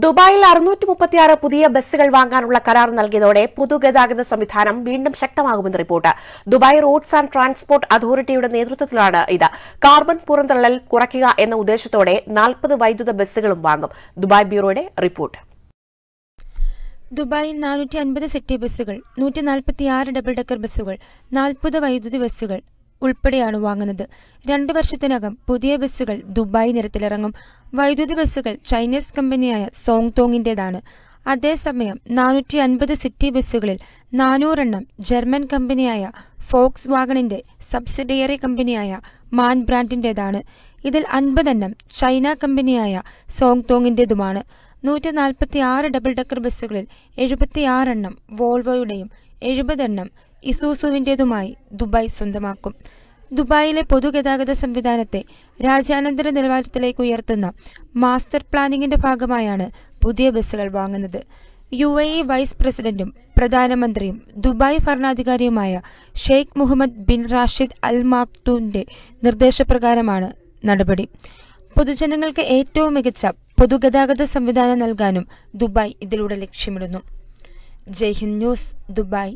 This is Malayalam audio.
ദുബായിൽ അറുന്നൂറ്റി മുപ്പത്തിയാറ് പുതിയ ബസ്സുകൾ വാങ്ങാനുള്ള കരാർ നൽകിയതോടെ പൊതുഗതാഗത സംവിധാനം വീണ്ടും ശക്തമാകുമെന്ന് report. Dubai roads and transport അതോറിറ്റിയുടെ നേതൃത്വത്തിലാണ് ഇത്. കാർബൺ പുറന്തള്ളൽ കുറയ്ക്കുക എന്ന ഉദ്ദേശത്തോടെ നാൽപ്പത് വൈദ്യുത ബസ്സുകളും വാങ്ങും. ദുബായ് ബ്യൂറോയുടെ റിപ്പോർട്ട്. ദുബായിൽ നാനൂറ്റി അൻപത് സിറ്റി ബസ്സുകൾ നൂറ്റി നാൽപ്പത്തി ആറ് ഡബിൾ ഡെക്കർ ബസ്സുകൾ നാൽപ്പത് വൈദ്യുതി ബസ്സുകൾ ഉൾപ്പെടെയാണ് വാങ്ങുന്നത്. രണ്ടു വർഷത്തിനകം പുതിയ ബസ്സുകൾ ദുബായ് നിരത്തിലിറങ്ങും. വൈദ്യുതി ബസ്സുകൾ ചൈനീസ് കമ്പനിയായ സോങ് തോങ്ങിന്റെതാണ് അതേസമയം നാനൂറ്റി അൻപത് സിറ്റി ബസ്സുകളിൽ നാനൂറെണ്ണം ജർമ്മൻ കമ്പനിയായ ഫോക്സ് വാഗണിന്റെ സബ്സിഡിയറി കമ്പനിയായ മാൻ ബ്രാൻഡിന്റെതാണ് ഇതിൽ അൻപതെണ്ണം ചൈന കമ്പനിയായ സോങ് തോങ്ങിന്റെതുമാണ് നൂറ്റി നാൽപ്പത്തി ആറ് ഡബിൾ ഡെക്കർ ബസ്സുകളിൽ എഴുപത്തിയാറെണ്ണം വോൾവോയുടെയും എഴുപതെണ്ണം ഇസൂസുവിന്റെതുമായി ദുബായ് സ്വന്തമാക്കും. ദുബായിലെ പൊതുഗതാഗത സംവിധാനത്തെ രാജ്യാനന്തര നിലവാരത്തിലേക്ക് ഉയർത്തുന്ന മാസ്റ്റർ പ്ലാനിങ്ങിന്റെ ഭാഗമായാണ് പുതിയ ബസ്സുകൾ വാങ്ങുന്നത്. യു എ ഇ വൈസ് പ്രസിഡന്റും പ്രധാനമന്ത്രിയും Dubai ഭരണാധികാരിയുമായ Sheikh Mohammed bin Rashid Al മാക്തൂന്റെ നിർദ്ദേശപ്രകാരമാണ് നടപടി. പൊതുജനങ്ങൾക്ക് ഏറ്റവും മികച്ച പൊതുഗതാഗത സംവിധാനം നൽകാനും ദുബായ് ഇതിലൂടെ ലക്ഷ്യമിടുന്നു. Jaihind news Dubai.